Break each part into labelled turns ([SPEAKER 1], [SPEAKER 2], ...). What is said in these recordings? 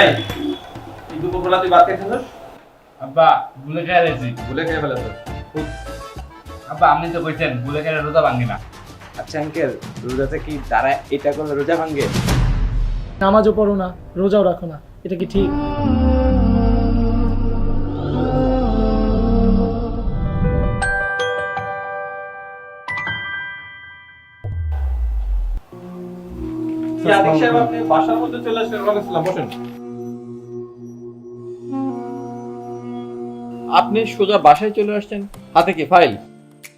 [SPEAKER 1] এই তুই দুপুরবেলা তুই ভাত খেয়েছিস?
[SPEAKER 2] আব্বা ভুলে খেয়ে গেছি।
[SPEAKER 1] ভুলে খেয়ে ফেলেছ?
[SPEAKER 2] আব্বা আপনি তো কইছেন ভুলে খেয়ে রোজা ভাঙি না।
[SPEAKER 3] আচ্ছা আঙ্কেল রোজাতে কি দাঁড়ায় এটা করলে রোজা ভাঙ্গে
[SPEAKER 4] নামাজও পড়ো না রোজাও রাখো না এটা কি ঠিক?
[SPEAKER 1] সাহেব আপনি বাসার মধ্যে চলে আসলেন ওয়ালাইকুম বসেন। আপনি সোজা বাসায় চলে আসছেন হাতে কি ফাইল?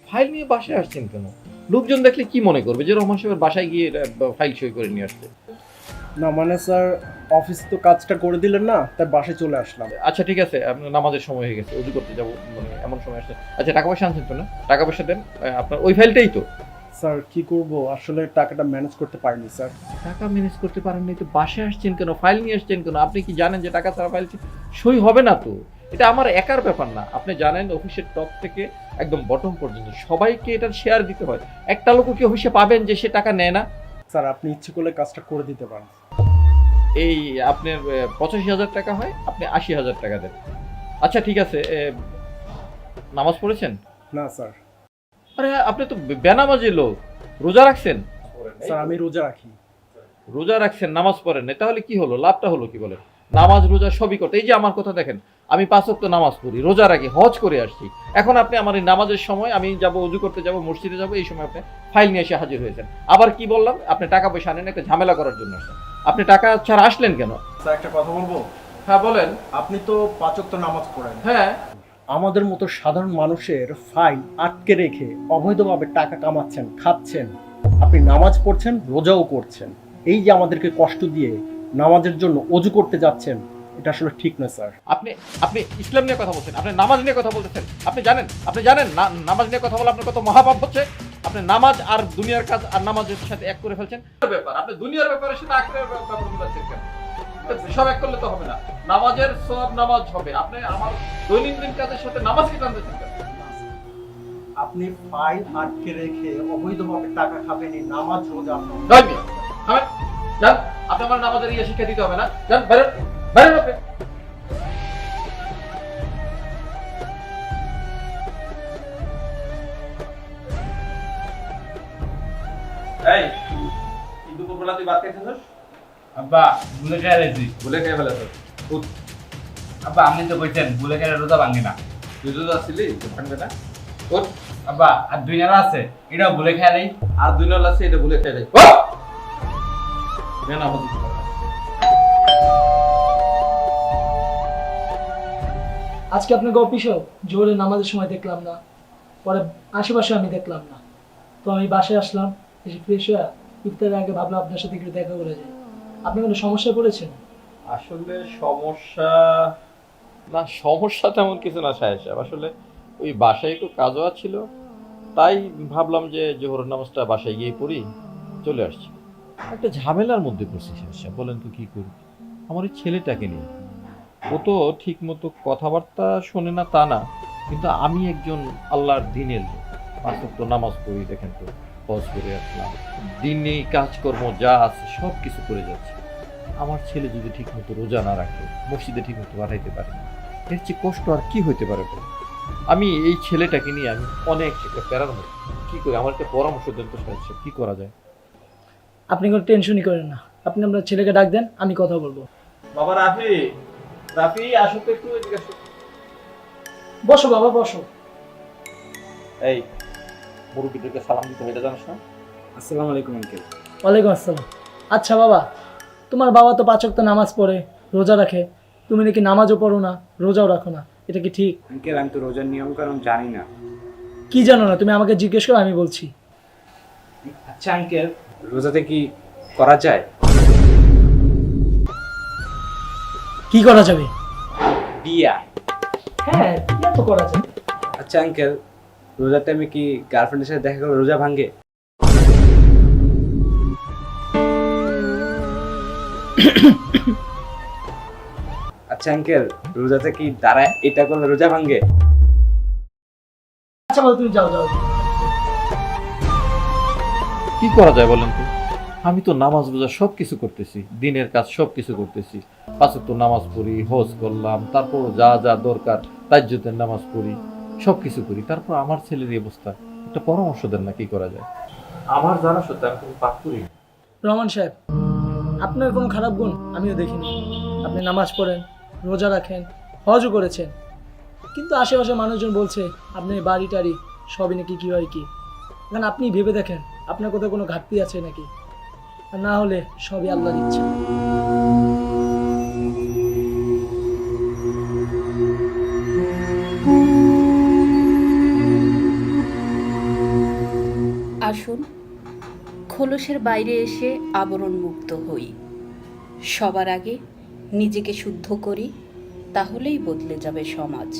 [SPEAKER 1] ফাইল নিয়ে বাসায় আসছেন কেন? লোকজন দেখলে কি মনে করবে যে রহমান সাহেবের বাসায় গিয়ে ফাইল সই করে নিয়ে আসছে?
[SPEAKER 5] না মানে স্যার অফিস তো কাজটা করে দিলেন না তাই বাসায় চলে আসলাম।
[SPEAKER 1] আচ্ছা ঠিক আছে আপনার নামাজের সময় হয়ে গেছে উজু করতে যাব মানে এমন সময় আসছে। আচ্ছা টাকা পয়সা আনছেন তো না? টাকা পয়সা দেন আপনার ওই ফাইলটাই তো।
[SPEAKER 5] স্যার কি করব? আসলে টাকাটা ম্যানেজ করতে পারিনি স্যার।
[SPEAKER 1] টাকা ম্যানেজ করতে পারেননি তো বাসে আসছেন কেন? ফাইল নিয়ে আসছেন কেন? আপনি কি জানেন যে টাকা ছাড়া ফাইল সই হবে না তো? এটা আমার একার ব্যাপার না। আপনি জানেন অফিসের টপ থেকে একদম বটম পর্যন্ত সবাইকে এটা শেয়ার দিতে হয়। একটা লোকও কি অফিসে পাবেন যে সে টাকা নেয় না?
[SPEAKER 5] স্যার আপনি ইচ্ছে করলে কাজটা করে দিতে পারেন।
[SPEAKER 1] এই আপনার পঁচাশি হাজার টাকা হয় আপনি আশি হাজার টাকা দেন। আচ্ছা ঠিক আছে নামাজ পড়েছেন?
[SPEAKER 5] না স্যার।
[SPEAKER 1] আরে আপনি তো বেনামাজি লোক। রোজা রাখছেন?
[SPEAKER 5] স্যার আমি রোজা রাখি।
[SPEAKER 1] রোজা রাখছেন নামাজ পড়েন না তাহলে কি হলো? লাভটা হলো কি বলেন? নামাজ রোজা সবই করতে এই যে আমার কথা দেখেন আমি পাঁচ ওয়াক্ত নামাজ পড়ি রোজা রাখি হজ করে আসছি। এখন আপনি আমার এই নামাজের সময় আমি যাব উজু করতে যাব মসজিদে যাব এই সময় আপনি ফাইল নিয়ে এসে হাজির হয়েছেন। আবার কি বললাম? আপনি টাকা পয়সা আনেন একটা ঝামেলা করার জন্য আসছেন। আপনি টাকা ছাড়া আসলেন কেন?
[SPEAKER 5] স্যার একটা কথা বলব?
[SPEAKER 1] হ্যাঁ বলেন।
[SPEAKER 5] আপনি তো পাঁচক তো নামাজ পড়েন।
[SPEAKER 1] হ্যাঁ।
[SPEAKER 5] আমাদের মতো সাধারণ মানুষের ফাইল আটকে রেখে অবৈধভাবে টাকা কামাচ্ছেন, খাচ্ছেন। আপনি নামাজ পড়ছেন, রোজাও করছেন। এই যে আমাদেরকে কষ্ট দিয়ে নামাজের জন্য অজু করতে যাচ্ছেন, এটা আসলে ঠিক না স্যার।
[SPEAKER 1] আপনি আপনি ইসলাম নিয়ে কথা বলছেন, আপনি নামাজ নিয়ে কথা বলতেছেন। আপনি জানেন আপনি জানেন নামাজ নিয়ে কথা বলে আপনার কত মহাপাপ হচ্ছে। আপনি নামাজ আর দুনিয়ার কাজ আর নামাজের সাথে এক করে ফেলছেন। ব্যাপার আপনি দুনিয়ার ব্যাপারের সাথে আখেরের ব্যাপার কেন? সব এক করলে তো হবে না। নামাজের সব নামাজ হবে। আপনি আমার দৈনন্দিন কাজের সাথে নামাজ কি টানতেছেন কেন?
[SPEAKER 5] আপনি ফাইল আটকে রেখে অবৈধভাবে টাকা খাবেন এই নামাজ রোজা আপনার
[SPEAKER 1] যান। আপনি আমার নামাজের ইয়ে শিক্ষা দিতে হবে না। যান আপনি। এই দুপুরবেলা তুই ভাত খেয়েছিস
[SPEAKER 2] আব্বা ভুলে খেয়ে গেছি
[SPEAKER 1] ভুলে খেয়ে ফেলেছিস?
[SPEAKER 2] আব্বা আপনি তো কইছেন ভুলে খেয়ে রোজা ভাঙি না।
[SPEAKER 1] তুই তো আসছিলি ভাঙবে না? ওর
[SPEAKER 2] আব্বা আর দুই নারা আছে এটাও ভুলে খেয়ে নেই।
[SPEAKER 1] আর দুই নল আছে এটা ভুলে খেয়ে দেয় কেন আমাদের
[SPEAKER 4] আজকে আপনাকে অফিসেও জোরে নামাজের সময় দেখলাম না পরে আশেপাশে আমি দেখলাম না। তো আমি বাসায় আসলাম এসে ফ্রেশ হয়ে ইফতারের আগে ভাবলাম আপনার সাথে একটু দেখা করে যাই। আপনি কোনো সমস্যায় পড়েছেন?
[SPEAKER 1] আসলে সমস্যা, না, সমস্যা তেমন কিছু না সাহেব আসলে ওই বাসায় একটু কাজও ছিল তাই ভাবলাম যে জোহর নামাজটা বাসায় গিয়ে পড়ি, চলে আসছি। একটা ঝামেলার মধ্যে পড়ছি সাহেব বলেন তো কি করি? আমার ওই ছেলেটাকে নিয়ে। ও তো ঠিক মতো কথাবার্তা শোনে না তা না, কিন্তু আমি একজন আল্লাহর দিনের পাঁচ নামাজ পড়ি, দেখেন তো। হজ করে আসলাম দিনে কাজকর্ম যা আছে সব কিছু করে যাচ্ছে। আমার ছেলে যদি ঠিকমতো রোজা না রাখে মসজিদে ঠিকমতো পাঠাইতে পারে না, এর চেয়ে কষ্ট আর কি হইতে পারে আমি এই ছেলেটাকে নিয়ে আমি অনেক একটা প্যারার মধ্যে। কি করি? আমার একটা পরামর্শ দেন তো সাহেব, কি করা যায়?
[SPEAKER 4] আপনি কোনো টেনশনই করেন না। আপনি আপনার ছেলেকে ডাক দেন আমি কথা বলব।
[SPEAKER 1] বাবা রাফি রাফি আসো তো একটু এদিকে আসো।
[SPEAKER 4] বসো বাবা বসো।
[SPEAKER 1] এই মুরব্বীদেরকে সালাম দিতে হয় এটা জানিস না
[SPEAKER 3] আসসালামু আলাইকুম আঙ্কেল।
[SPEAKER 4] ওয়ালাইকুম আসসালাম। আচ্ছা বাবা তোমার বাবা তো পাঁচক তো নামাজ পড়ে রোজা রাখে। তুমি নাকি নামাজও পড়ো না রোজাও রাখো না এটা কি ঠিক?
[SPEAKER 3] আঙ্কেল আমি তো রোজার নিয়ম কারণ জানি না।
[SPEAKER 4] কি জানো না তুমি আমাকে জিজ্ঞেস করো আমি বলছি।
[SPEAKER 3] আচ্ছা আঙ্কেল রোজাতে কি করা যায়?
[SPEAKER 4] কি করা যাবে?
[SPEAKER 3] বিয়া।
[SPEAKER 4] হ্যাঁ বিয়ে তো করা যাবে
[SPEAKER 3] আচ্ছা আঙ্কেল রোজাতে আমি কি গার্লফ্রেন্ডের সাথে দেখা করলে রোজা ভাঙ্গে আচ্ছা আঙ্কেল রোজাতে কি দাঁড়ায়? এটা করলে রোজা ভাঙ্গে
[SPEAKER 4] আচ্ছা তুমি যাও যাও।
[SPEAKER 1] কি করা যায় বলেন তো? আমি তো নামাজ বোঝা সব কিছু করতেছি দিনের কাজ সব কিছু করতেছি। পাঁচক তো নামাজ পড়ি হজ করলাম তারপর যা যা দরকার তাজ্জুদের নামাজ পড়ি। সব কিছু করি। তারপর আমার ছেলের এই অবস্থা। একটা পরামর্শ দেন না কি করা যায়? আমার জানা সত্যি আমি কোনো পাপ করি
[SPEAKER 4] রহমান সাহেব আপনার কোনো খারাপ গুণ আমিও দেখিনি। আপনি নামাজ পড়েন রোজা রাখেন হজও করেছেন। কিন্তু আশেপাশে মানুষজন বলছে আপনি বাড়ি টাড়ি সবই নাকি কী হয় কি? এখন আপনি ভেবে দেখেন আপনার কোথাও কোনো ঘাটতি আছে নাকি? আর না হলে সবই আল্লাহ দিচ্ছে
[SPEAKER 6] আসুন, খোলসের বাইরে এসে আবরণ মুক্ত হই। সবার আগে নিজেকে শুদ্ধ করি, তাহলেই বদলে যাবে সমাজ।